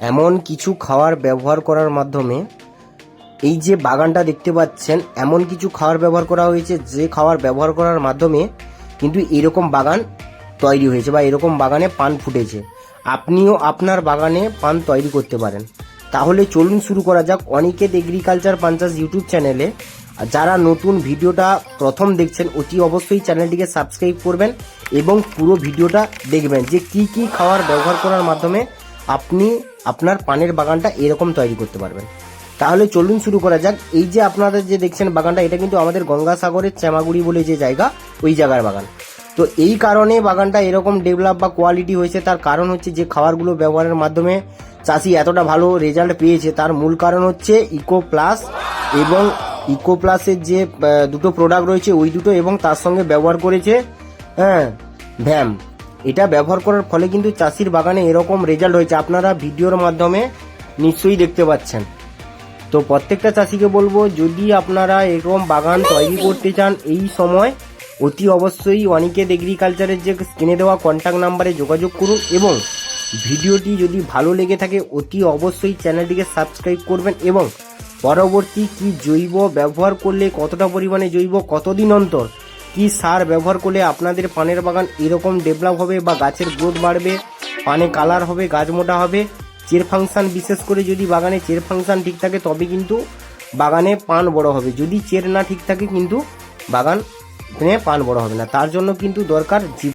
এমন কিছু খাওয়ার ব্যবহার করার মাধ্যমে এই যে বাগানটা দেখতে পাচ্ছেন, এমন কিছু খাওয়ার ব্যবহার করা হয়েছে, যে খাওয়ার ব্যবহার করার মাধ্যমে কিন্তু এরকম বাগান তৈরি হয়েছে বা এরকম বাগানে পান ফুটেছে। আপনিও আপনার বাগানে পান তৈরি করতে পারেন। তাহলে চলুন শুরু করা যাক অনিকেত এগ্রিকালচার পাঞ্চাস ইউটিউব চ্যানেলে। যারা নতুন ভিডিওটা প্রথম দেখছেন, অতি অবশ্যই চ্যানেলটিকে সাবস্ক্রাইব করবেন এবং পুরো ভিডিওটা দেখবেন যে কি কি খাওয়ার ব্যবহার করার মাধ্যমে আপনি আপনার পানের বাগানটা এরকম তৈরি করতে পারবেন। তাহলে চলুন শুরু করা যাক। এই যে আপনাদের যে দেখছেন বাগানটা, এটা কিন্তু আমাদের গঙ্গাসাগরের চেমাগুড়ি বলে যে জায়গা, ওই জায়গার বাগান। তো এই কারণে বাগানটা এরকম ডেভেলপ বা কোয়ালিটি হয়েছে। তার কারণ হচ্ছে যে খাবারগুলো ব্যবহারের মাধ্যমে চাষি এতটা ভালো রেজাল্ট পেয়েছে। তার মূল কারণ হচ্ছে ইকো প্লাস এবং ইকো প্লাসের যে দুটো প্রোডাক্ট রয়েছে, ওই দুটো এবং তার সঙ্গে ব্যবহার করেছে হ্যাঁ ভ্যাম এটা ব্যবহার করার ফলে কিন্তু চাষির বাগানে এরকম রেজাল্ট হয়েছে। আপনারা ভিডিওর মাধ্যমে নিশ্চয়ই দেখতে পাচ্ছেন। তো প্রত্যেকটা চাষিকে বলব, যদি আপনারা এরকম বাগান তৈরি করতে চান, এই সময় অতি অবশ্যই অনিকেত এগ্রিকালচারের যে স্ক্রিনে দেওয়া কন্ট্যাক্ট নাম্বারে যোগাযোগ করুন এবং ভিডিওটি যদি ভালো লেগে থাকে, অতি অবশ্যই চ্যানেলটিকে সাবস্ক্রাইব করবেন এবং পরবর্তী কি জৈব ব্যবহার করলে কতটা পরিমাণে জৈব, কতদিন অন্তর কি সার ব্যবহার করলে আপনাদের পানের বাগান এরকম ডেভেলপ হবে বা গাছের গ্রোথ বাড়বে? পানে কালার হবে, গাছ মোটা হবে। চের ফাংশান বিশেষ করে যদি বাগানে চের ফাংশান ঠিক থাকে, তবে কিন্তু বাগানে পান বড় হবে। যদি চের না ঠিক থাকে, কিন্তু বাগান পান বড় হবে না। তার জন্য কিন্তু দরকার